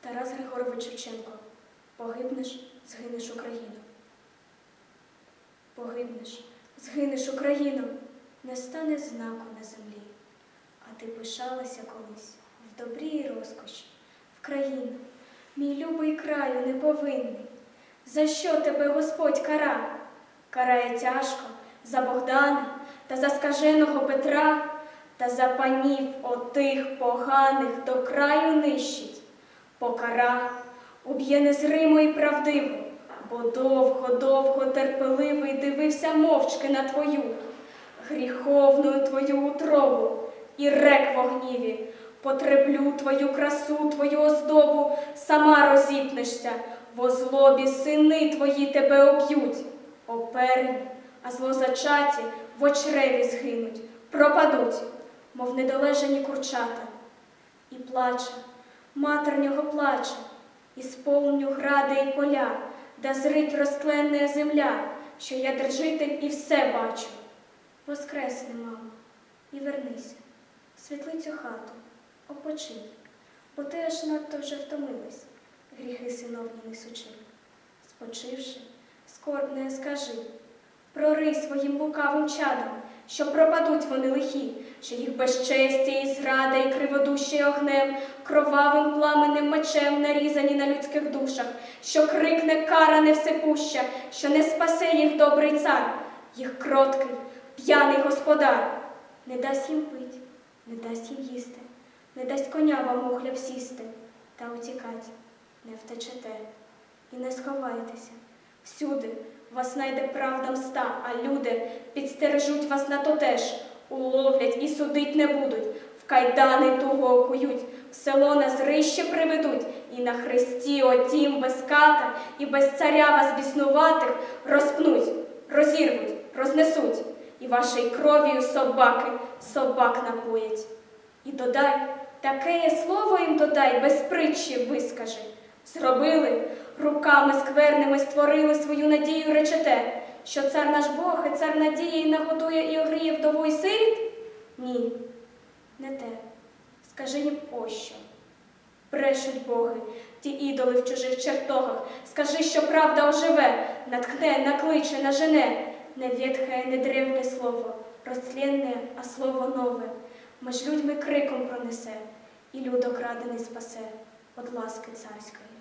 Тарас Григорович Шевченко. Погибнеш, згинеш Україну. Погибнеш, згинеш Україну, не стане знаку на землі. А ти пишалася колись в добрі й розкоші, в країну, мій любий краю неповинний. За що тебе Господь кара? Карає тяжко за Богдана та за скаженого Петра, та за панів отих поганих до краю нищить. Покара уб'є незримо і правдиво, бо довго-довго терпеливий дивився мовчки на твою, гріховну твою утробу і рек в гніві. Потреблю твою красу, твою оздобу, сама розіпнешся, в злобі сини твої тебе об'ють, оперені, а злозачаті в очреві згинуть, пропадуть, мов недолежані курчата. І плаче, матер нього плаче, і сповню гради і поля, да зрить розтленна земля, що я держитель і все бачу. Воскресни, мамо, і вернися, світлицю хату, опочинь, бо ти аж надто вже втомилась, гріхи синовні несучи. Спочивши, скорбне скажи, прорий своїм лукавим чадом, що пропадуть вони лихі, що їх безчестя і зрада, і криводущий огнем, кровавим пламенем мечем нарізані на людських душах, що крикне кара невсепуща, що не спасе їх добрий цар, їх кроткий, п'яний господар, не дасть їм пить, не дасть їм їсти, не дасть коня вам у хліб сісти, та утікать не втечете. І не сховаєтеся. Всюди вас найде правда мста, а люди підстережуть вас на то теж, уловлять і судить не будуть, в кайдани туго окують, село на зрище приведуть, і на хресті отім без ката і без царя вас біснуватих розпнуть, розірвуть, рознесуть, і вашої кров'ю собаки собак напоять. І додай, таке слово їм додай, без притчі вискажи. Зробили, руками скверними створили свою надію речете, що цар наш Бог і цар надії нагодує і огріє вдову і сиріт? Ні, не те. Скажи їм пощо. Брешуть боги, ті ідоли в чужих чертогах. Скажи, що правда оживе, натхне, накличе, нажене. Не ветхе, не древнє слово, розтлінне, а слово нове. Меж людьми криком пронесе, і люд окрадений спасе, від ласки царської.